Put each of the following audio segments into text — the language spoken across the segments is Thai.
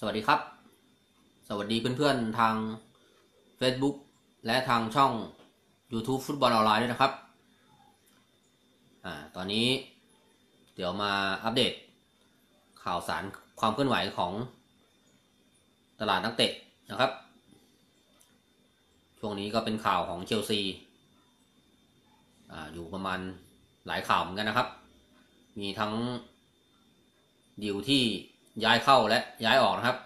สวัสดีครับ สวัสดีเพื่อนๆทาง Facebook และทางช่อง YouTube ฟุตบอลออนไลน์ด้วยนะครับอ่าตอนนี้เดี๋ยวมาอัปเดต ข่าวสารความเคลื่อนไหวของตลาดนักเตะนะครับ ช่วงนี้ก็เป็นข่าวของเชลซีอ่าอยู่ประมาณหลายข่าวเหมือนกันนะครับ มีทั้งดีลที่ ย้ายเข้าและย้ายออกนะครับ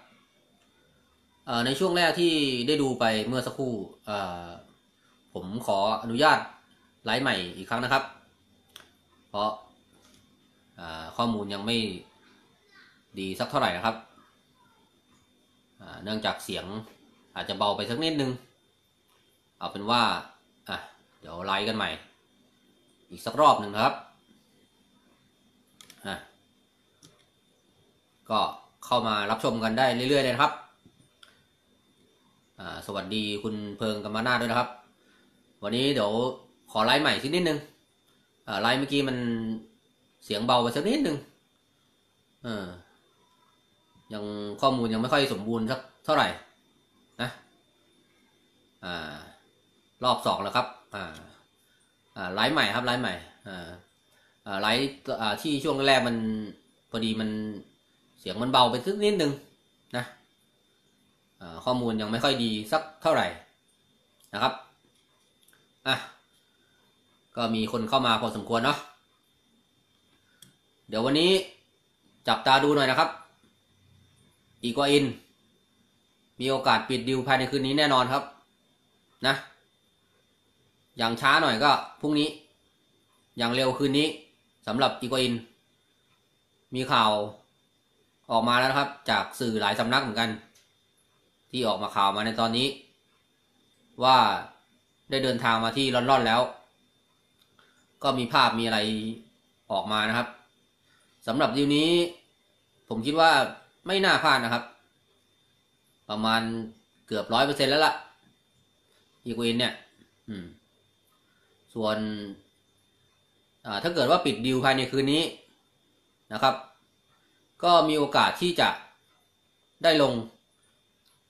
ในช่วงแรกที่ได้ดูไปเมื่อสักครู่ผมขออนุญาตไลฟ์ใหม่อีกครั้งนะครับ เพราะข้อมูลยังไม่ดีสักเท่าไหร่นะครับ เนื่องจากเสียงอาจจะเบาไปสักนิดนึง เอาเป็นว่า อะ เดี๋ยวไลฟ์กันใหม่ อีกสักรอบหนึ่งครับอะ ก็เข้ามารับชมกันได้เรื่อยๆเลยนะครับ สวัสดีคุณเพิงกัมมานาด้วยนะครับ วันนี้เดี๋ยวขอไลฟ์ใหม่สักนิดนึงไลฟ์เมื่อกี้มันเสียงเบาไปสักนิดนึงยังข้อมูลยังไม่ค่อยสมบูรณ์สักเท่าไหร่นะรอบสองแล้วครับไลฟ์ใหม่ครับไลฟ์ใหม่ไลฟ์ที่ช่วงแรกมันพอดีมัน เสียงมันเบาไปสักนิดนึงนะข้อมูลยังไม่ค่อยดีสักเท่าไหร่นะครับอะก็มีคนเข้ามาพอสมควรเนาะเดี๋ยววันนี้จับตาดูหน่อยนะครับ อีกว่าอิน มีโอกาสปิดดิวภายในคืนนี้แน่นอนครับ นะ อย่างช้าหน่อยก็พรุ่งนี้ อย่างเร็วคืนนี้สำหรับอีกว่าอิน มีข่าว ออกมาแล้วนะครับ จากสื่อหลายสำนักเหมือนกัน ที่ออกมาข่าวมาในตอนนี้ ว่าได้เดินทางมาที่ลอนดอนแล้ว ก็มีภาพมีอะไรออกมานะครับสำหรับดีวนี้ ผมคิดว่าไม่น่าพลาดนะครับ ประมาณเกือบร้อยเปอร์เซ็นแล้วล่ะอีกวินเนี่ยส่วนถ้าเกิดว่าปิดดิวภายในคืนนี้นะครับ ก็มีโอกาสที่จะได้ลง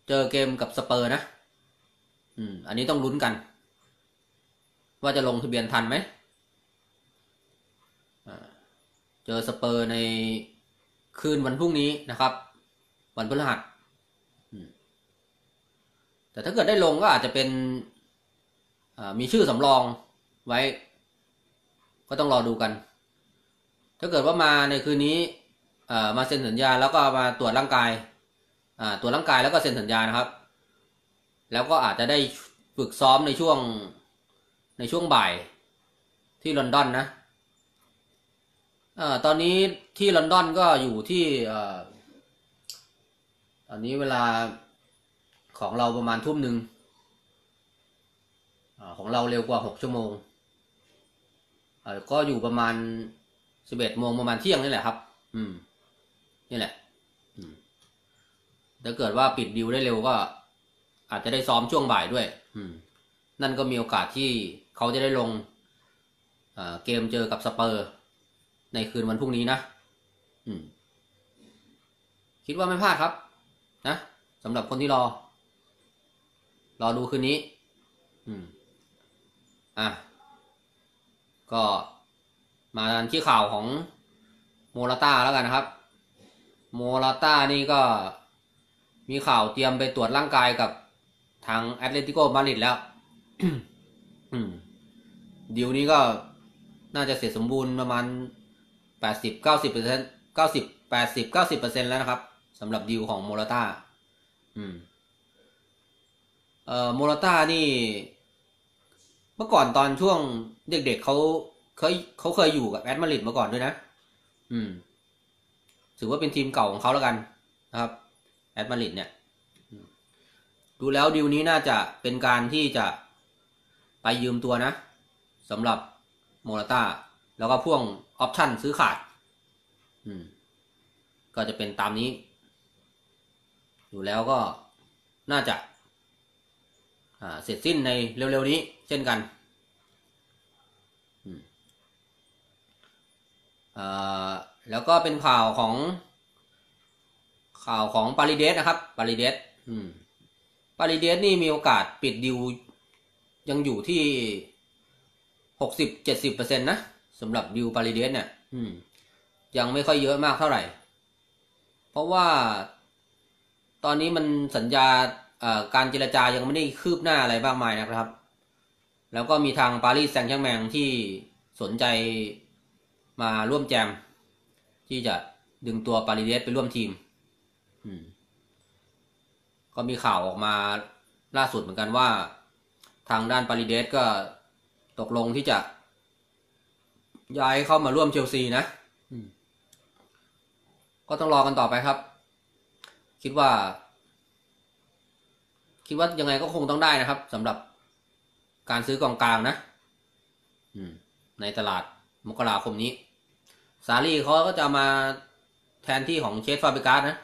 เจอเกมกับสเปอร์นะ อืม อันนี้ต้องลุ้นกัน ว่าจะลงทะเบียนทันไหม เจอสเปอร์ในคืนวันพรุ่งนี้นะครับ วันพฤหัสแต่ถ้าเกิดได้ลงก็อาจจะเป็นมีชื่อสำรองไว้ ก็ต้องรอดูกัน ถ้าเกิดว่ามาในคืนนี้ มาเซ็นสัญญาแล้วก็มาตรวจร่างกายตรวจร่างกายแล้วก็เซ็นสัญญานะครับ แล้วก็อาจจะได้ฝึกซ้อมในช่วงในช่วงบ่ายที่ลอนดอนนะตอนนี้ที่ลอนดอนก็อยู่ที่ตอนนี้เวลาของเราประมาณทุ่มหนึ่งของเราเร็วกว่าหกชั่วโมง ก็อยู่ประมาณสิบเอ็ดโมงประมาณเที่ยงนี่แหละครับ อืม นี่แหละถ้าเกิดว่าปิดดิวได้เร็วก็ อาจจะได้ซ้อมช่วงบ่ายด้วยนั่นก็มีโอกาสที่เขาจะได้ลงเกมเจอกับสเปอร์ ในคืนวันพรุ่งนี้นะคิดว่าไม่พลาดครับ นะสำหรับคนที่รอ รอดูคืนนี้ อืม อะ ก็มาที่ข่าวของโมราต้าแล้วกันนะครับ โมราต้านี่ก็มีข่าวเตรียมไปตรวจร่างกายกับทางแอตเลติโกมาริดแล้วดีลนี้ก็น่าจะเสร็จสมบูรณ์ประมาณแปดสิบเก้าสิบเปอร์เซ็นต์เก้าสิบแปดสิบเก้าสิบเปอร์เซ็นแล้วนะครับสำหรับดีลของโมราต้าอืมเอ่อโมราต้านี่ เมื่อก่อนตอนช่วงเด็กๆเเขาเคยเขาเคยอยู่กับแอตมาริดมาก่อนด้วยนะ อืม ถือว่าเป็นทีมเก่าของเขาแล้วกันนะครับแอดมาริดเนี่ย ดูแล้วดีลนี้น่าจะเป็นการที่จะไปยืมตัวนะสำหรับโมราต้าแล้วก็พ่วงออปชั่นซื้อขาด อืม ก็จะเป็นตามนี้ อยู่แล้วก็น่าจะเสร็จสิ้นในเร็วๆนี้ เช่นกันอ แล้วก็เป็นข่าวของ ข่าวของปาริเดสนะครับปาริเดสปาริเดสนี่มีโอกาสปิดดิวยังอยู่ที่หกสิบเจ็ดสิบเปอร์เซ็นต์นะสำหรับดิวปาริเดสเนี่ยยังไม่ค่อยเยอะมากเท่าไหร่ เพราะว่าตอนนี้มันสัญญาการเจรจายังไม่ได้คืบหน้าอะไรมากมายนะครับ แล้วก็มีทางปารีสแซงต์แชร์กแมงที่สนใจมาร่วมแจม ที่จะดึงตัวปาริเดสไปร่วมทีม อืม ก็มีข่าวออกมาล่าสุดเหมือนกันว่า ทางด้านปาริเดสก็ตกลงที่จะ ย้ายเข้ามาร่วมเชลซีนะก็ต้องรอกันต่อไปครับ คิดว่า คิดว่ายังไงก็คงต้องได้นะครับสำหรับการซื้อกองกลางนะในตลาดมกราคมนี้ ซารี่เขาก็จะมาแทนที่ของเชสฟาเบกัสนะ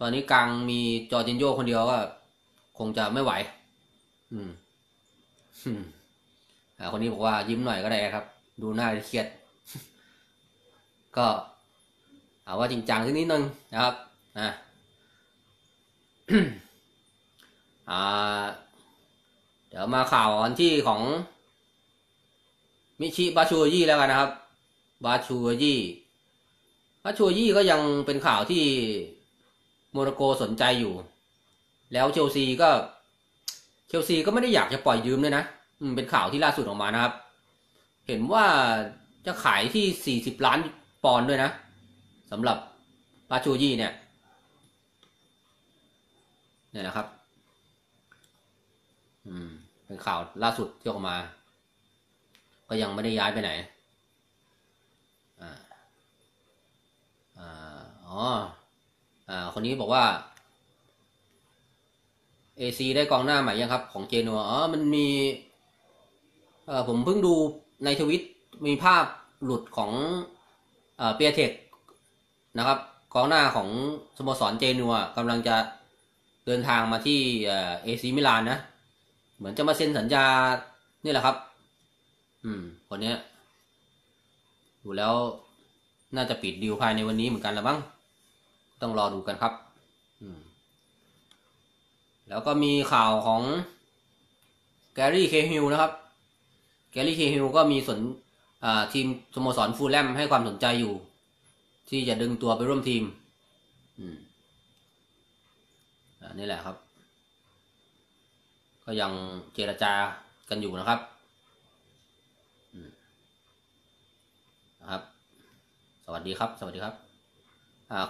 ตอนนี้กลางมีจอร์จินโยคนเดียวก็คงจะไม่ไหวอืมอืมอ่าคนนี้บอกว่ายิ้มหน่อยก็ได้ครับ ดูหน้าเครียด ก็ เอาว่าจริงจังสักนิดนึงนะครับ อ่าอ่า เดี๋ยวมาข่าวอันที่ของมิชิบาชูยี่แล้วกันนะครับ บาชูยี่บาชูยี่ก็ยังเป็นข่าวที่โมร็อกโกสนใจอยู่ แล้วเชลซีก็เชลซีก็ไม่ได้อยากจะปล่อยยืมเลยนะอืมเป็นข่าวที่ล่าสุดออกมานะครับ เห็นว่าจะขายที่ 40 ล้านปอนด์ด้วยนะสำหรับบาชูยี่เนี่ยเนี่ยนะครับ อืม เป็นข่าวล่าสุดที่ออกมา ก็ยังไม่ได้ย้ายไปไหน อ่า อ่า อ๋ออ่า คนนี้บอกว่าเอซีได้กองหน้าใหม่ยังครับ ของเจนัวอ๋อ มันมี เอ่อ ผมเพิ่งดูในทวิตมีภาพหลุดของ เอ่อ เปียเทคนะครับ กองหน้าของสโมสรเจนัวกำลังจะเดินทางมาที่เอซีมิลานนะ เหมือนจะมาเซ็นสัญญา นี่แหละครับ อืม คนเนี้ยดูแล้วน่าจะปิดดีลภายในวันนี้เหมือนกันละบ้าง ต้องรอดูกันครับแล้วก็มีข่าวของแกรี่เคฮิลนะครับ แกรี่เคฮิลก็มีสนทีมสโมสรฟูลแลมให้ความสนใจอยู่ ที่จะดึงตัวไปร่วมทีมอ,มอันนี่แหละครับ ก็ยังเจรจากันอยู่นะครับนะครับ สวัสดีครับ สวัสดีครับ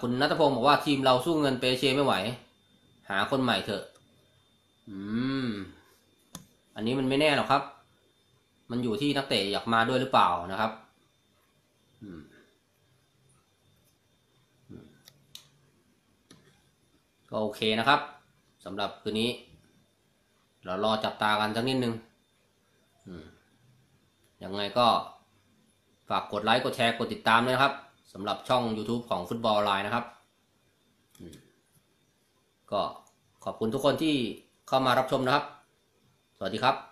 คุณนัทพงศ์บอกว่าทีมเราสู้เงินเปเชไม่ไหว หาคนใหม่เถอะ อืม อันนี้มันไม่แน่หรอกครับ มันอยู่ที่นักเตะอยากมาด้วยหรือเปล่านะครับก็โอเคนะครับสำหรับคืนนี้ เรารอจับตากันสักนิดนึงยังไงก็ฝากกดไลค์ กดแชร์ กดติดตามด้วยนะครับ สำหรับช่อง YouTube ของฟุตบอลไลน์นะครับ ก็ขอบคุณทุกคนที่เข้ามารับชมนะครับ สวัสดีครับ